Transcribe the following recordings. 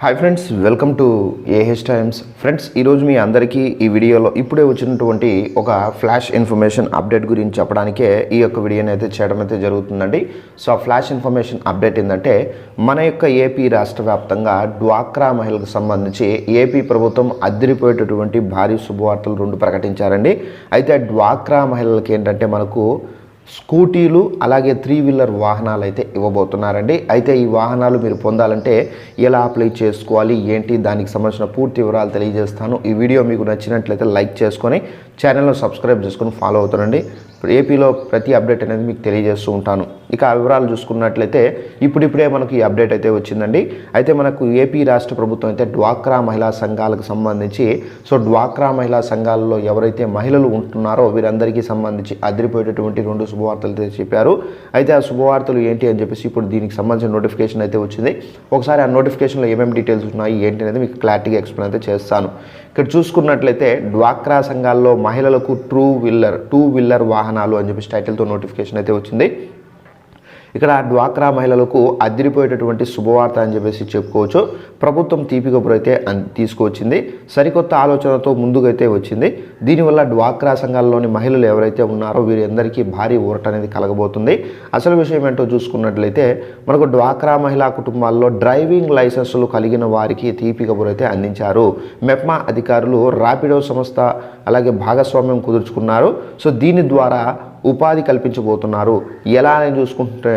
Hi friends welcome to AH Times friends ఈరోజు మీ అందరికీ ఈ వీడియోలో ఇప్పుడే వచ్చినటువంటి ఒక ఫ్లాష్ ఇన్ఫర్మేషన్ అప్డేట్ గురించి చెప్పడానికే ఈ యొక్క వీడియోని అయితే చేయడం అయితే జరుగుతుందండి. సో ఆ ఫ్లాష్ ఇన్ఫర్మేషన్ అప్డేట్ ఏంటంటే మన యొక్క ఏపీ రాష్ట్ర వ్యాప్తంగా డ్వాక్రా మహిళలకు సంబంధించి ఏపీ ప్రభుత్వం అద్దరిపోయేటటువంటి భారీ శుభవార్తలు రెండు ప్రకటించారండి. అయితే డ్వాక్రా మహిళలకి ఏంటంటే మనకు స్కూటీలు అలాగే త్రీ వీలర్ వాహనాలు అయితే ఇవ్వబోతున్నారండి. అయితే ఈ వాహనాలు మీరు పొందాలంటే ఎలా అప్లై చేసుకోవాలి ఏంటి దానికి సంబంధించిన పూర్తి వివరాలు తెలియజేస్తాను. ఈ వీడియో మీకు నచ్చినట్లయితే లైక్ చేసుకొని ఛానల్ను సబ్స్క్రైబ్ చేసుకొని ఫాలో అవుతారండి ఏపీలో ప్రతి అప్డేట్ అనేది మీకు తెలియజేస్తూ ఉంటాను. ఇక ఆ వివరాలు చూసుకున్నట్లయితే ఇప్పుడిప్పుడే మనకు ఈ అప్డేట్ అయితే వచ్చిందండి. అయితే మనకు ఏపీ రాష్ట్ర ప్రభుత్వం అయితే డ్వాక్రా మహిళా సంఘాలకు సంబంధించి సో డ్వాక్రా మహిళా సంఘాలలో ఎవరైతే మహిళలు ఉంటున్నారో వీరందరికీ సంబంధించి అదిరిపోయేటటువంటి రెండు శుభవార్తలు అయితే చెప్పారు. అయితే ఆ శుభవార్తలు ఏంటి అని చెప్పేసి ఇప్పుడు దీనికి సంబంధించిన నోటిఫికేషన్ అయితే వచ్చింది. ఒకసారి ఆ నోటిఫికేషన్లో ఏమేమి డీటెయిల్స్ ఉన్నాయి ఏంటి అనేది మీకు క్లారిటీగా ఎక్స్ప్లెయిన్ అయితే చేస్తాను. ఇక్కడ చూసుకున్నట్లయితే డ్వాక్రా సంఘాల్లో మహిళలకు ట్రూ వీల్లర్ టూ వీలర్ వాహనాలు అని చెప్పేసి టైటిల్తో నోటిఫికేషన్ అయితే వచ్చింది. ఇక్కడ డ్వాక్రా మహిళలకు అదిరిపోయేటటువంటి శుభవార్త అని చెప్పేసి చెప్పుకోవచ్చు. ప్రభుత్వం తీపి తీసుకువచ్చింది. సరికొత్త ఆలోచనతో ముందుకైతే వచ్చింది. దీనివల్ల డ్వాక్రా సంఘాల్లోని మహిళలు ఎవరైతే ఉన్నారో వీరందరికీ భారీ ఊరట అనేది కలగబోతుంది. అసలు విషయం ఏంటో చూసుకున్నట్లయితే మనకు డ్వాక్రా మహిళా కుటుంబాల్లో డ్రైవింగ్ లైసెన్సులు కలిగిన వారికి తీపి కబురైతే అందించారు. మెప్మా అధికారులు ర్యాపిడో సంస్థ అలాగే భాగస్వామ్యం కుదుర్చుకున్నారు. సో దీని ద్వారా ఉపాధి కల్పించబోతున్నారు. ఎలా అని చూసుకుంటే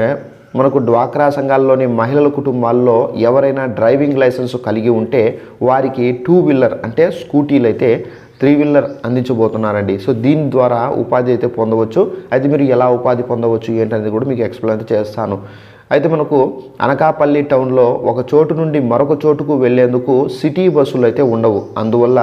మనకు డ్వాక్రా సంఘాల్లోని మహిళల కుటుంబాల్లో ఎవరైనా డ్రైవింగ్ లైసెన్స్ కలిగి ఉంటే వారికి టూ వీలర్ అంటే స్కూటీలు అయితే త్రీ వీలర్ అందించబోతున్నారండి. సో దీని ద్వారా ఉపాధి అయితే పొందవచ్చు. అయితే మీరు ఎలా ఉపాధి పొందవచ్చు ఏంటనేది కూడా మీకు ఎక్స్ప్లెయిన్ చేస్తాను. అయితే మనకు అనకాపల్లి టౌన్లో ఒక చోటు నుండి మరొక చోటుకు వెళ్ళేందుకు సిటీ బస్సులు అయితే ఉండవు. అందువల్ల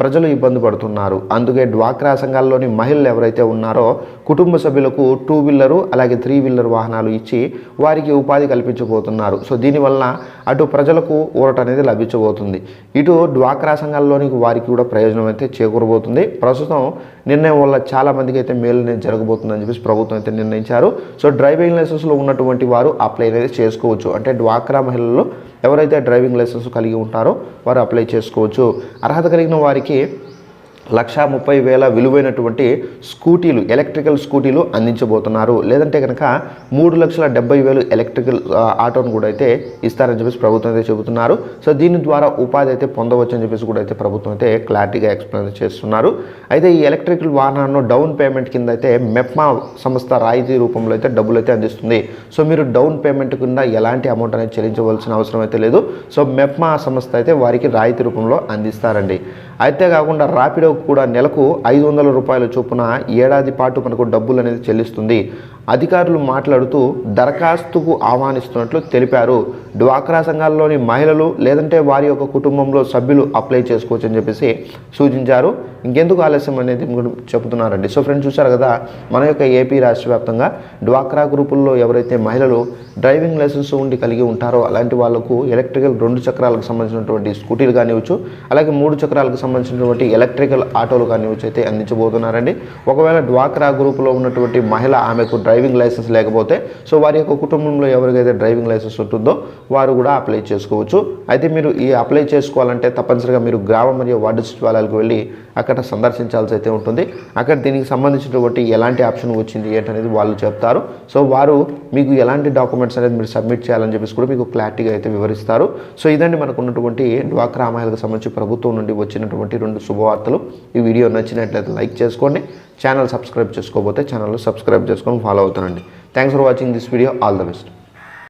ప్రజలు ఇబ్బంది పడుతున్నారు. అందుకే డ్వాక్రా సంఘాల్లోని మహిళలు ఎవరైతే ఉన్నారో కుటుంబ సభ్యులకు టూ వీలరు అలాగే త్రీ వీలర్ వాహనాలు ఇచ్చి వారికి ఉపాధి కల్పించబోతున్నారు. సో దీనివల్ల అటు ప్రజలకు ఊరట అనేది లభించబోతుంది. ఇటు డ్వాక్రా సంఘాల్లోనికి వారికి కూడా ప్రయోజనం అయితే చేకూరబోతుంది. ప్రస్తుతం నిర్ణయం వల్ల చాలా మందికి అయితే మేలు నేను జరగబోతుందని చెప్పేసి ప్రభుత్వం అయితే నిర్ణయించారు. సో డ్రైవింగ్ లైసెన్స్లో ఉన్నటువంటి వారు అప్లై అనేది చేసుకోవచ్చు. అంటే డ్వాక్రా మహిళలు ఎవరైతే డ్రైవింగ్ లైసెన్స్ కలిగి ఉంటారో వారు అప్లై చేసుకోవచ్చు. అర్హత కలిగిన వారికి లక్షా ముప్పై వేల విలువైనటువంటి స్కూటీలు ఎలక్ట్రికల్ స్కూటీలు అందించబోతున్నారు. లేదంటే కనుక మూడు లక్షల డెబ్బై వేలు ఎలక్ట్రికల్ ఆటోను కూడా అయితే ఇస్తారని చెప్పేసి ప్రభుత్వం అయితే చెబుతున్నారు. సో దీని ద్వారా ఉపాధి అయితే పొందవచ్చు అని చెప్పేసి కూడా అయితే ప్రభుత్వం అయితే క్లారిటీగా ఎక్స్ప్లెయిన్ చేస్తున్నారు. అయితే ఈ ఎలక్ట్రికల్ వాహనాలను డౌన్ పేమెంట్ కింద అయితే మెప్మా సంస్థ రాయితీ రూపంలో అయితే డబ్బులు అయితే అందిస్తుంది. సో మీరు డౌన్ పేమెంట్ కింద ఎలాంటి అమౌంట్ అనేది చెల్లించవలసిన అవసరం అయితే లేదు. సో మెప్మా సంస్థ అయితే వారికి రాయితీ రూపంలో అందిస్తారండి. అయితే కాకుండా ర్యాపిడో కూడా నెలకు ఐదు వందల రూపాయల చొప్పున ఏడాది పాటు మనకు డబ్బులు అనేది చెల్లిస్తుంది. అధికారులు మాట్లాడుతూ దరఖాస్తుకు ఆహ్వానిస్తున్నట్లు తెలిపారు. డ్వాక్రా సంఘాల్లోని మహిళలు లేదంటే వారి యొక్క కుటుంబంలో సభ్యులు అప్లై చేసుకోవచ్చు అని చెప్పేసి సూచించారు. ఇంకెందుకు ఆలస్యం అనేది చెబుతున్నారండి. సో ఫ్రెండ్స్ చూసారు కదా మన యొక్క ఏపీ రాష్ట్ర వ్యాప్తంగా డ్వాక్రా గ్రూపుల్లో ఎవరైతే మహిళలు డ్రైవింగ్ లైసెన్స్ ఉండి కలిగి ఉంటారో అలాంటి వాళ్ళకు ఎలక్ట్రికల్ రెండు చక్రాలకు సంబంధించినటువంటి స్కూటీలు కానివచ్చు అలాగే మూడు చక్రాలకు సంబంధించినటువంటి ఎలక్ట్రికల్ ఆటోలు కానివచ్చు అయితే అందించబోతున్నారండి. ఒకవేళ డ్వాక్రా గ్రూప్లో ఉన్నటువంటి మహిళ ఆమెకు డ్రైవింగ్ లైసెన్స్ లేకపోతే సో వారి యొక్క కుటుంబంలో ఎవరికైతే డ్రైవింగ్ లైసెన్స్ ఉంటుందో వారు కూడా అప్లై చేసుకోవచ్చు. అయితే మీరు ఈ అప్లై చేసుకోవాలంటే తప్పనిసరిగా మీరు గ్రామ మరియు వార్డు సచివాలయాలకు వెళ్ళి అక్కడ సందర్శించాల్సి అయితే ఉంటుంది. అక్కడ దీనికి సంబంధించినటువంటి ఎలాంటి ఆప్షన్ వచ్చింది ఏంటనేది వాళ్ళు చెప్తారు. సో వారు మీకు ఎలాంటి డాక్యుమెంట్స్ అనేది మీరు సబ్మిట్ చేయాలని చెప్పేసి కూడా మీకు క్లారిటీగా అయితే వివరిస్తారు. సో ఇదండి మనకు ఉన్నటువంటి డ్వాక్రా మహిళలకు సంబంధించి ప్రభుత్వం నుండి వచ్చినటువంటి రెండు శుభవార్తలు. ఈ వీడియో నచ్చినట్లయితే లైక్ చేసుకోండి. ఛానల్ సబ్స్క్రైబ్ చేసుకోకపోతే ఛానల్ సబ్స్క్రైబ్ చేసుకొని ఫాలో అవుతానండి. Thanks for watching this video all the best